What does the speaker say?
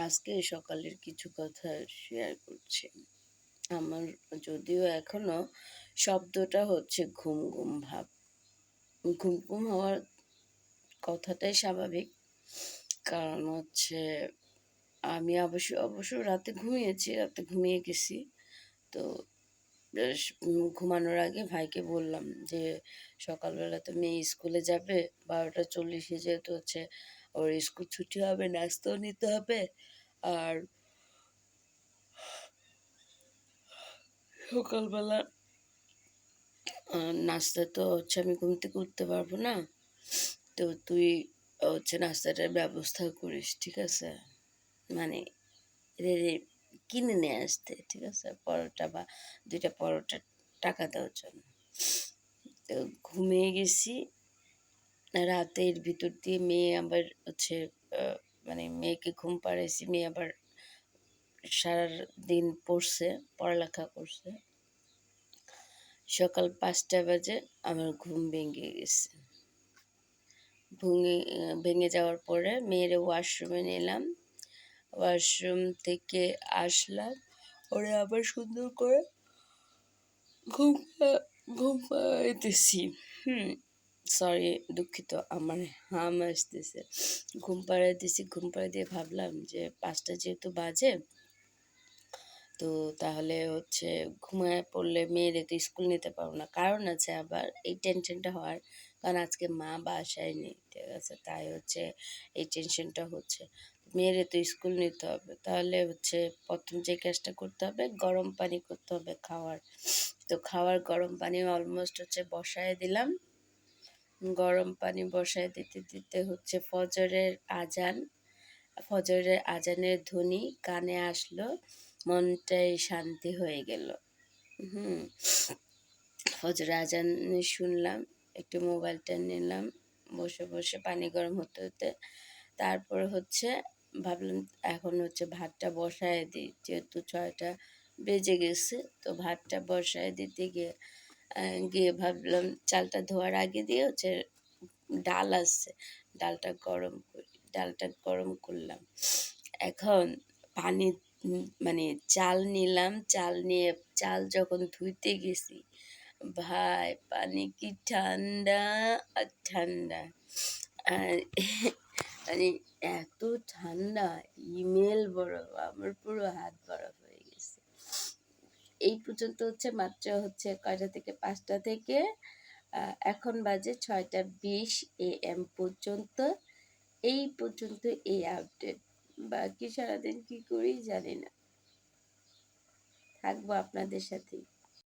আজকে সকালের কিছু কথা শেয়ার করছি। আমার যদিও এখনও শব্দটা হচ্ছে ঘুম, ঘুম ভাব। ঘুম, ঘুম হওয়ার কথাটাই স্বাভাবিক। কারণ হচ্ছে আমি অবশ্য অবশ্য রাতে ঘুমিয়েছি, রাতে ঘুমিয়ে গেছি। তো ঘুমানোর আগে ভাইকে বললাম যে, "সকালবেলা তো মেয়ে স্কুলে যাবে, বারোটা চল্লিশে যেহেতু হচ্ছে ওর স্কুল ছুটি হবে, নাস্তাও নিতে হবে। আর সকালবেলা নাস্তা তো হচ্ছে আমি ঘুম থেকে উঠতে পারব না। তো তুই হচ্ছে নাস্তাটার ব্যবস্থা করিস, ঠিক আছে? মানে রে রে কিনে নিয়ে আসতে, ঠিক আছে? পরোটা বা দুইটা পরোটা টাকা দেওয়ার জন্য।" তো ঘুমিয়ে গেছি। রাতের ভিতর দিয়ে মেয়ে আবার হচ্ছে মানে মেয়েকে ঘুম পাড়াইছি। মেয়ে আবার সারাদিন পড়ছে, পড়ালেখা করছে। সকাল পাঁচটা বাজে আমার ঘুম ভেঙে গেছে। ভুঙে ভেঙে যাওয়ার পরে মেয়েরে ওয়াশরুমে নিলাম। ওয়াশরুম থেকে আসলাম। ওরে আবার সুন্দর করে ঘুম ঘুম পাড়াইতেছি। হুম? সরি দুঃখিত আমার হাম আসতেছে। ঘুম পাড়ায় দিছি, ঘুম পাড়ায় দিয়ে ভাবলাম যে পাঁচটা যেহেতু বাজে তো তাহলে হচ্ছে ঘুমায় পড়লে মেয়েরে তো স্কুল নিতে পারব না। কারণ আছে আবার এই টেনশনটা হওয়ার। কারণ আজকে মা বাসায় নেই। ঠিক আছে? তাই হচ্ছে এই টেনশনটা হচ্ছে। মেয়েরে তো স্কুল নিতে হবে। তাহলে হচ্ছে প্রথম যে কাজটা করতে হবে গরম পানি করতে হবে খাওয়ার। তো খাওয়ার গরম পানি অলমোস্ট হচ্ছে বসায় দিলাম। গরম পানি বসায় দিতে, দিতে হচ্ছে ফজরের আজান। ফজরের আজানের ধ্বনি কানে আসলো। মনটাই শান্তি হয়ে গেল। হুম? ফজরের আজান শুনলাম। একটু মোবাইলটা নিলাম। বসে, বসে পানি গরম হতে, হতে তারপরে হচ্ছে ভাবলাম এখন হচ্ছে ভাতটা বসায় দিই। যেহেতু ছয়টা বেজে গেছে। তো ভাতটা বসায় দিতে গিয়ে গিয়ে ভাবলাম চালটা ধোয়ার আগে দিয়ে হচ্ছে ডাল আসছে ডালটা গরম করি। ডালটা গরম করলাম। এখন পানি মানে চাল নিলাম। চাল নিয়ে চাল যখন ধুইতে গেছি, ভাই পানি কি ঠান্ডা আর ঠান্ডা। আর মানে এত ঠান্ডা ইমেল বরফ আমার পুরো হাত বরফ হয়ে গেছে। এই পর্যন্ত হচ্ছে মাত্র হচ্ছে কয়টা থেকে পাঁচটা থেকে এখন বাজে ছয়টা বিশ এ এম পর্যন্ত। এই পর্যন্ত এই আপডেট। বাকি সারাদিন কি করি জানি না। থাকব আপনাদের সাথেই।